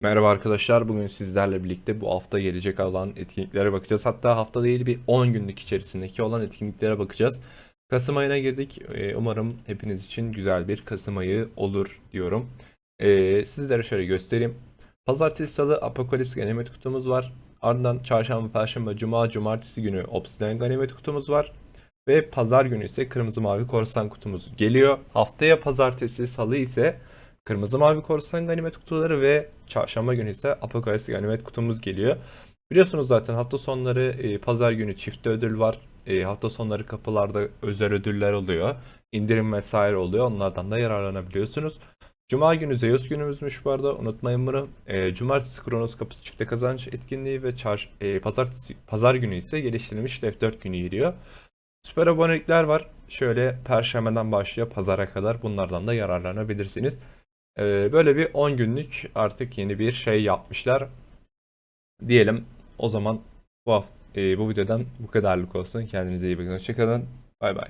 Merhaba arkadaşlar. Bugün sizlerle birlikte bu hafta gelecek olan etkinliklere bakacağız. Hatta hafta değil bir 10 günlük içerisindeki olan etkinliklere bakacağız. Kasım ayına girdik. Ee, Umarım hepiniz için güzel bir Kasım ayı olur diyorum. Ee, Sizlere şöyle göstereyim. Pazartesi, salı Apokalips ganimet kutumuz var. Ardından çarşamba, perşembe, cuma, cumartesi günü Obsidian ganimet kutumuz var. Ve pazar günü ise kırmızı mavi korsan kutumuz geliyor. Haftaya pazartesi, salı ise Kırmızı mavi korsan ganimet kutuları ve çarşamba günü ise Apokalips ganimet kutumuz geliyor. Biliyorsunuz zaten hafta sonları e, pazar günü çifte ödül var. E, hafta sonları kapılarda özel ödüller oluyor. İndirim vesaire oluyor. Onlardan da yararlanabiliyorsunuz. Cuma günü Zeus günümüzmüş bu arada unutmayın bunu. E, Cumartesi Kronos kapısı çifte kazanç etkinliği ve çar, e, pazartesi, pazar günü ise geliştirilmiş F4 günü giriyor. Süper abonelikler var. Şöyle perşembeden başlıyor pazara kadar bunlardan da yararlanabilirsiniz. Ee, böyle bir 10 günlük artık yeni bir şey yapmışlar. Diyelim o zaman bu, haf- e, bu videodan bu kadarlık olsun. Kendinize iyi bakın. Hoşçakalın. Bay bay.